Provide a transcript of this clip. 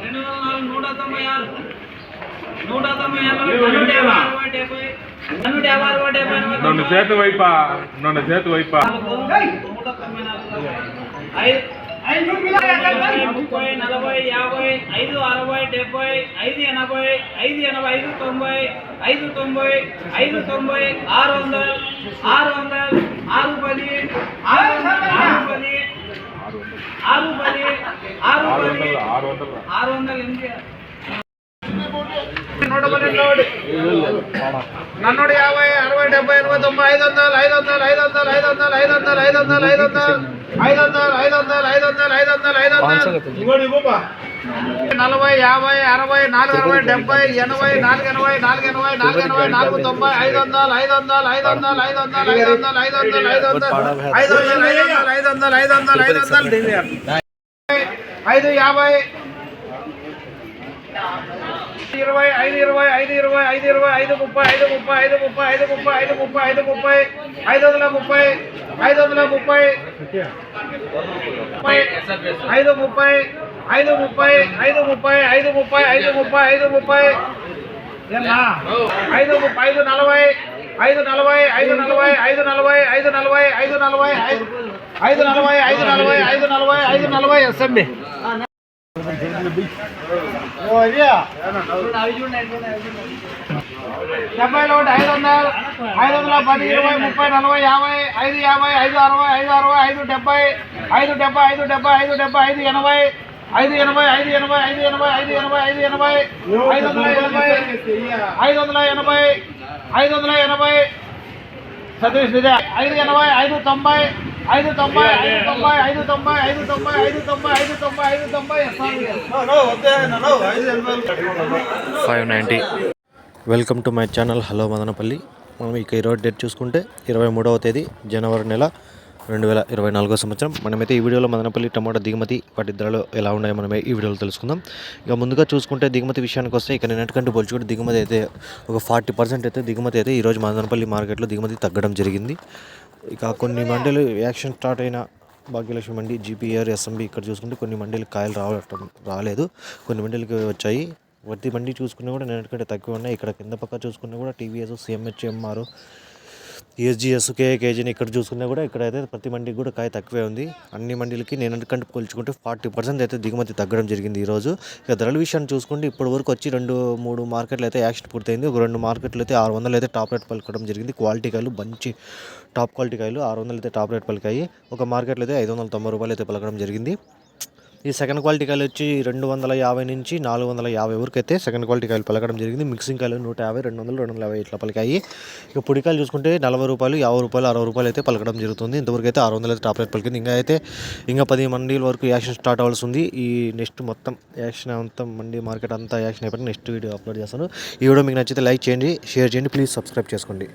రెండు వందల నాలుగు నూట తొంభై ఆరు నూట తొంభై నన్ను చేతి వైపా నన్ను చేతి వైపా. ముప్పై నలభై యాభై ఐదు అరవై డెబ్బై ఐదు ఎనభై ఐదు ఎనభై ఐదు తొంభై ఐదు తొంభై ఐదు తొంభై ఆరు వందలు ఆరు వందలు ఆరు పది ఆరు పది ఆరు పది ఆరు పది ఆరు వందలు ఎనిమిది. నన్నూట యాభై అరవై డెబ్బై ఎనభై తొంభై ఐదు వందలు ఐదు వందలు ఐదు వందలు ఐదు వందలు ఐదు వందలు ఐదు వందలు ఐదు వందలు ఐదు వందలు ఐదు వందలు ఐదు వందలు ఐదు వందలు ఐదు వందలు నలభై యాభై అరవై నాలుగు అరవై డెబ్బై ఎనభై నాలుగు ఎనభై నాలుగు ఎనభై నాలుగు ఎనభై నాలుగు తొంభై ఐదు వందలు ఐదు వందలు ఐదు వందలు ఐదు వందలు ఐదు వందలు ఐదు వందలు ఐదు వందలు ఐదు వందలు ఐదు వందలు ఐదు వందలు ఐదు వందలు ఐదు వందలు ఐదు యాభై ఇరవై ఐదు ఇరవై ఐదు ఇరవై ఐదు ఇరవై ఐదు ముప్పై ఐదు ముప్పై ఐదు ముప్పై ఐదు ముప్పై ఐదు ముప్పై ఐదు ముప్పై ఐదు వందల ముప్పై ఐదు వందల ముప్పై ముప్పై, ఐదు ముప్పై ఐదు ముప్పై ఐదు ముప్పై ఐదు ముప్పై ఐదు ముప్పై ఐదు ముప్పై ఐదు ముప్పై ఐదు నలభై ఐదు నలభై ఐదు నలభై ఐదు నలభై ఐదు నలభై ఐదు నలభై ఐదు ఐదు నలభై ఐదు నలభై ఐదు నలభై ఐదు నలభై ఎస్ఎంబి డెబ్బై ఒకటి ఐదు వందలు ఐదు వందల పది ఇరవై ముప్పై నలభై యాభై ఐదు యాభై ఐదు అరవై ఐదు అరవై ఐదు డెబ్బై ఐదు డెబ్బై ఐదు డెబ్బై ఐదు డెబ్బై ఐదు ఎనభై ఐదు ఎనభై ఐదు ఎనభై ఐదు ఎనభై ఐదు ఎనభై ఐదు ఎనభై ఐదు వందల ఎనభై ఐదు వందల ఎనభై ఐదు వందల ఎనభై సతీష్ ఐదు ఎనభై ఐదు తొంభై ఐదు తొంభై ఐదు తొంభై ఐదు తొంభై ఐదు తొంభై ఐదు తొంభై ఐదు తొంభై ఐదు తొంభై five ninety welcome to my channel hello Madanapalle మనం ఇక ఈరోజు డేట్ చూసుకుంటే ఇరవై మూడవ తేదీ జనవరి నెల రెండు వేల ఇరవై నాలుగో సంవత్సరం. మనమైతే ఈ వీడియోలో మదనపల్లి టమాటా దిగుమతి వాటి ధరలు ఎలా ఉన్నాయో మనమే ఈ వీడియోలో తెలుసుకుందాం. ఇక ముందుగా చూసుకుంటే దిగుమతి విషయానికి వస్తే ఇక నిన్నటికంటే పోల్చుకుంటే దిగుమతి అయితే ఒక ఫార్టీ పర్సెంట్ అయితే దిగుమతి అయితే ఈరోజు మదనపల్లి మార్కెట్లో దిగుమతి తగ్గడం జరిగింది. ఇక కొన్ని మండలు యాక్షన్ స్టార్ట్ అయిన భాగ్యలక్ష్మి మండి జీపీఆర్ ఎస్ఎంబి ఇక్కడ చూసుకుంటే కొన్ని మండీలు కాయలు రావటం రాలేదు. కొన్ని మండీలకి వచ్చాయి. ప్రతి మండి చూసుకున్నా కూడా నిన్నటికంటే తక్కువ ఉన్నాయి. ఇక్కడ కింద పక్క చూసుకున్నా కూడా టీవీఎస్ సిఎంహెచ్ఎంఆర్ ఎస్జిఎస్కే కేజీని ఇక్కడ చూసుకున్నా కూడా ఇక్కడైతే ప్రతి మండికి కూడా కాయ తక్కువే ఉంది. అన్ని మండీలకి కంటే పోల్చుకుంటే ఫార్టీ పర్సెంట్ అయితే దిగుమతి తగ్గడం జరిగింది ఈరోజు. ఇక ధరల విషయాన్ని చూసుకుంటే ఇప్పటి వరకు వచ్చి రెండు మూడు మార్కెట్లు అయితే యాక్షన్ పూర్తయింది. ఒక రెండు మార్కెట్లు అయితే ఆరు వందలు అయితే టాప్ రేట్ పలకడం జరిగింది. క్వాలిటీ కాయలు మంచి టాప్ క్వాలిటీ కాయలు ఆరు వందలు అయితే టాప్ రేట్ పలికాయి. ఒక మార్కెట్లో అయితే ఐదు వందల తొంభై రూపాయలు అయితే పలకడం జరిగింది. ఈ సెకండ్ క్వాలిటీ కాయలు వచ్చి రెండు వందల యాభై నుంచి నాలుగు వందల యాభై వరకు అయితే సెకండ్ క్వాలిటీ కాయలు పలకడం జరిగింది. మిక్సింగ్ కాయలు నూట యాభై రెండు వందలు రెండు వందల యాభై ఇట్లా పలికాయి. ఇక పొడి కాయలు చూసుకుంటే నలభై రూపాయలు యాభై రూపాయలు అరవై రూపాయలు అయితే పలకడం జరుగుతుంది. ఇంతవరకు అయితే ఆరు వందలు అయితే టాప్ రేట్ పలికింది. ఇంకా అయితే ఇంకా పది మండీల వరకు యాక్షన్ స్టార్ట్ అవ్వాల్సి ఉంది ఈ నెక్స్ట్ మొత్తం యాక్షన్ అంతా మండీ మార్కెట్ అంతా యాక్షన్ అయిపోయిన నెక్స్ట్ వీడియో అప్లోడ్ చేస్తాను. ఈ వీడియో మీకు నచ్చితే లైక్ చేయండి షేర్ చేయండి. ప్లీజ్ సబ్స్క్రైబ్ చేసుకోండి.